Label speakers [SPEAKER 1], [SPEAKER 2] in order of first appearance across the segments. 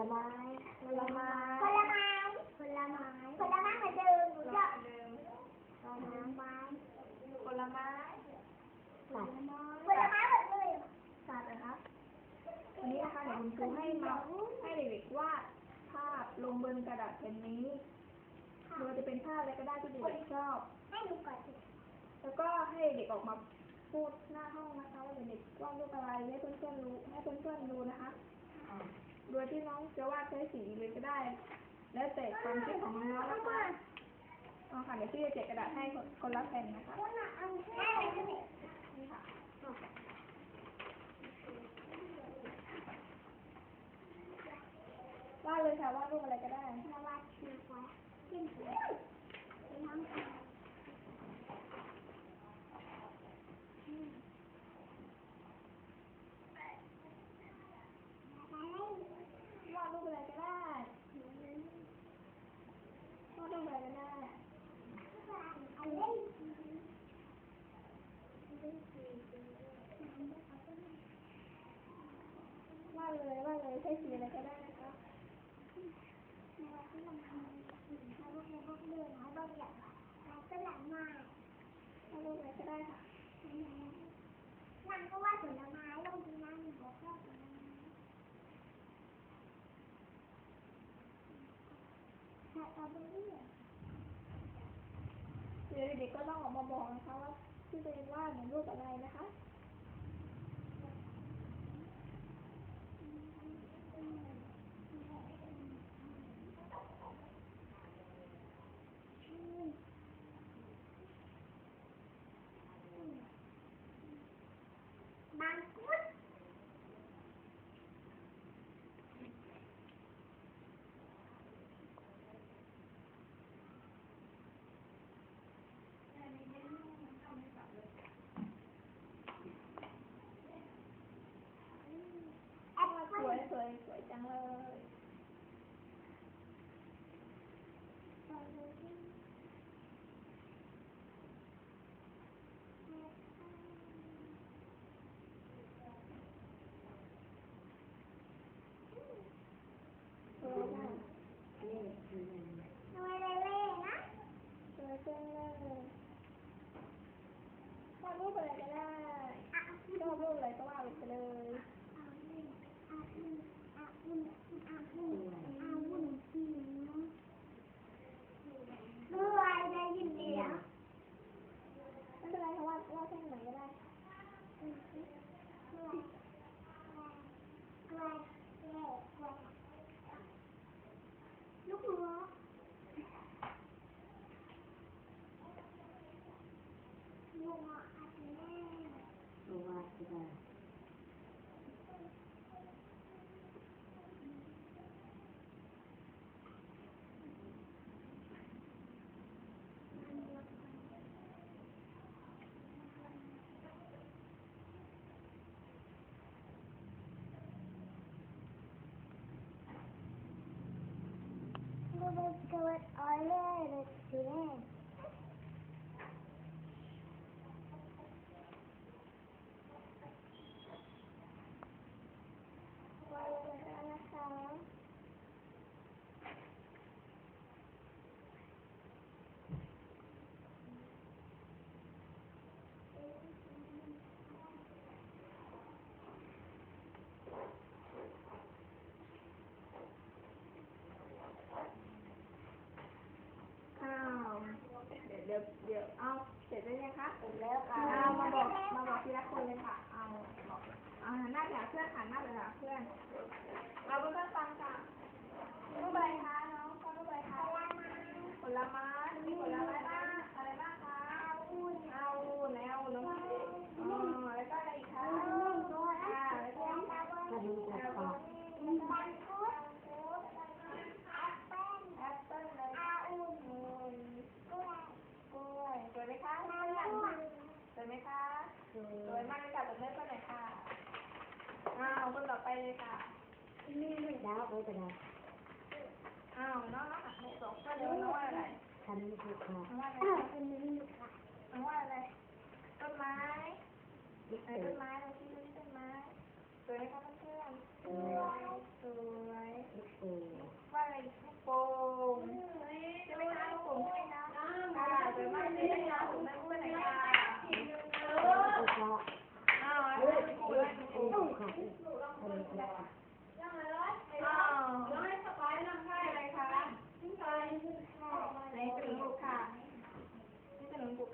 [SPEAKER 1] ลไม้
[SPEAKER 2] ผลไม้
[SPEAKER 1] ผลไม้ผลไม้ผลไม้เหมือนเดิมหนูชอบ
[SPEAKER 2] เดิม
[SPEAKER 1] ผลไม้
[SPEAKER 2] ผลไม้
[SPEAKER 1] ผลไม้ผลไม้หมดเลย
[SPEAKER 2] สัตว์นะครับวันนี้นะคะเดี๋ยวคุณครูให้มาให้เด็กๆวาดภาพลงบนกระดาษแผ่นนี้โดยจะเป็นภาพอะไรก็ได้ที่เด็กๆชอบ
[SPEAKER 1] ให้หนูก่อน
[SPEAKER 2] แล้วก็ให้เด็กออกมาพูดหน้าห้องนะคะว่าเด็กๆวาดรูปอะไรให้เพื่อนๆรู้ให้เพื่อนๆดูนะคะ โดยที่น้องจะวาดใช้สีเลยก็ได้ แล้วแต่ความคิดของน้องนะคะเอาค่ะเดี๋ยวพี่จะแจกกระดาษให้คนคนละแผ่นนะคะ
[SPEAKER 1] ว่าให้เลยสิ
[SPEAKER 2] นี่ค่ะวาดเลยค่ะวาดรูปอะไรก็ได้
[SPEAKER 1] มาวาดชีไว้ขึ้นเป็นน้ำตาล
[SPEAKER 2] วาดรูปอะไรก็ได้วาดรูปอะไรก็ได้
[SPEAKER 1] อันเล่น
[SPEAKER 2] วาด เลยว่าเลยใช้สีอะไรก็ได้นะคะ
[SPEAKER 1] มาที่ลำพังมาพวกนี้พวกเรื่องนะบางอย่างมันก็หลังมาก
[SPEAKER 2] วาดรูปอะไรก็ได้ค่ะ
[SPEAKER 1] นั่นก็ว่าผลไม้ลงที่นั่นบอกว่าผลไม้สตรอเบอรี่
[SPEAKER 2] เดี๋ยวเด็กๆก็ต้องออกมาบอกนะคะว่าที่ตัวเองวาดเป็นรูปอะไรนะคะ
[SPEAKER 1] บางกุด
[SPEAKER 2] แอปสวยสวยสวยจังเลย สวยมาก
[SPEAKER 1] หน่วยเล่ๆนะ
[SPEAKER 2] ส วยจังเลยวาดรูปอะไรก็ได้ชอบรูปอะไรก็วาดไปเลย
[SPEAKER 1] อะอุ่นอะอุ่นอะอุ่นอะอุ่นอะอุ่นจริงนะเมื่อวานได้ยินเสียง
[SPEAKER 2] ไม่เป็นไรค่ะวาดวาดแค่ไหนก็ได้
[SPEAKER 1] ลูกหัวลูกหัวอาทิแม่
[SPEAKER 3] รู้ว่าที่ได้
[SPEAKER 1] ลูกเป็นเกิดออเล่เลยสิแม่
[SPEAKER 2] วาดอะไรก็ได้นะคะ อ้าวเดี๋ยวเดี๋ยว เดี๋ยวเอาเสร็จแล้วยังคะเสร็จแล้วค่ะเอามาบอกมาบอกทีละคนเลยค่ะ เอาบอกเอาหันหน้าไปหาเพื่อนหันหน้าไปหาเพื่อน เอาเพื่อนฟังค่ะรูปอะไรคะน้องฟังรูปอะไรคะผลไม้มีผลไม้บ้างอะไรบ้างคะอุ่นเอาอุ่นแล้วอุ่นแล้วอ๋อแล้วก็อะไรอีกคะอ่าแล้วก็
[SPEAKER 3] ถ้ารู้จักปาก
[SPEAKER 1] บังคุดแอปเปิ้ล
[SPEAKER 2] แอปเปิ้ลเลยองุ่น
[SPEAKER 1] กล้วย
[SPEAKER 2] กล้วยสวยไหมคะ
[SPEAKER 1] มะม่วง
[SPEAKER 2] สวยไหมคะ
[SPEAKER 3] คือ
[SPEAKER 2] สวยมากเลยค่ะตบมือกันหน่อยค่ะ อ้าวคนต่อไปเลยค่ะ
[SPEAKER 3] นี่ไม่ได้ไว้แต่ละ
[SPEAKER 2] อ้าวน้องน้องอะหนูสองคนเดี๋ยวน้องว่าอะไร
[SPEAKER 3] ฉันไม่ถูกค่ะ
[SPEAKER 2] น้องว่าอะไร
[SPEAKER 1] เออ
[SPEAKER 2] คะ
[SPEAKER 1] เป็นนี่ค่ะ
[SPEAKER 2] น้องว่าอะไรต้นไม้
[SPEAKER 3] ยึด
[SPEAKER 2] ไหน
[SPEAKER 3] เติ
[SPEAKER 2] ต้
[SPEAKER 3] ม
[SPEAKER 2] นไม้เราที่ดูที่ต้นไม้สวยไหมคะเพื่อนๆ
[SPEAKER 3] เออ
[SPEAKER 2] สวย
[SPEAKER 3] ยึด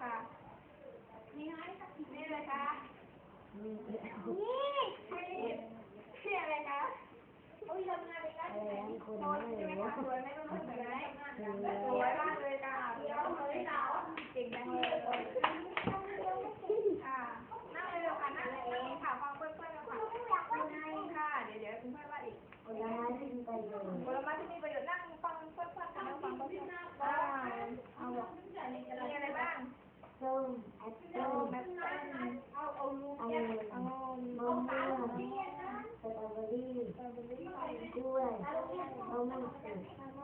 [SPEAKER 2] ค่ะนี่เลยค่ะ
[SPEAKER 3] มี
[SPEAKER 1] นี่
[SPEAKER 2] นี่นี่อะไรคะ
[SPEAKER 1] อุ้ยทำงานไปแล้ว
[SPEAKER 3] อะไรนะคน
[SPEAKER 2] โดน
[SPEAKER 3] ไม่
[SPEAKER 2] ใช่ไหม
[SPEAKER 3] รู้
[SPEAKER 2] คะสวยไหมมันสวยไหม
[SPEAKER 3] คือ
[SPEAKER 2] สวยมากเลยค่ะเดี๋ยวเลยเราเก่งจังเลยค่ะนั่งเลยค่ะนั่งเลยค่ะฟังเพื่อนๆค่ะค่ะ เดี๋ยวเดี๋ยวคุณเพื่อนว่าอีก
[SPEAKER 3] คนละห้าสิบไปเลย
[SPEAKER 2] ผลไม้ที่มีประโยชน์นั่งฟังเพื่อนๆค่ะนั่งฟังเพื่อนๆได้เอาบอกมีอะไรบ้าง
[SPEAKER 3] ส้มแอปเปิ้
[SPEAKER 2] เอา
[SPEAKER 3] ล
[SPEAKER 2] แมปเปิ้ลเอาเอาลูก
[SPEAKER 3] องุ่
[SPEAKER 2] เนี่ย
[SPEAKER 3] น
[SPEAKER 2] เอา
[SPEAKER 3] มะ
[SPEAKER 2] เอา
[SPEAKER 3] ม่วง
[SPEAKER 2] ตา
[SPEAKER 3] ส
[SPEAKER 2] ล
[SPEAKER 3] ตรอเบอรี่กล้วยมะม่วงสุ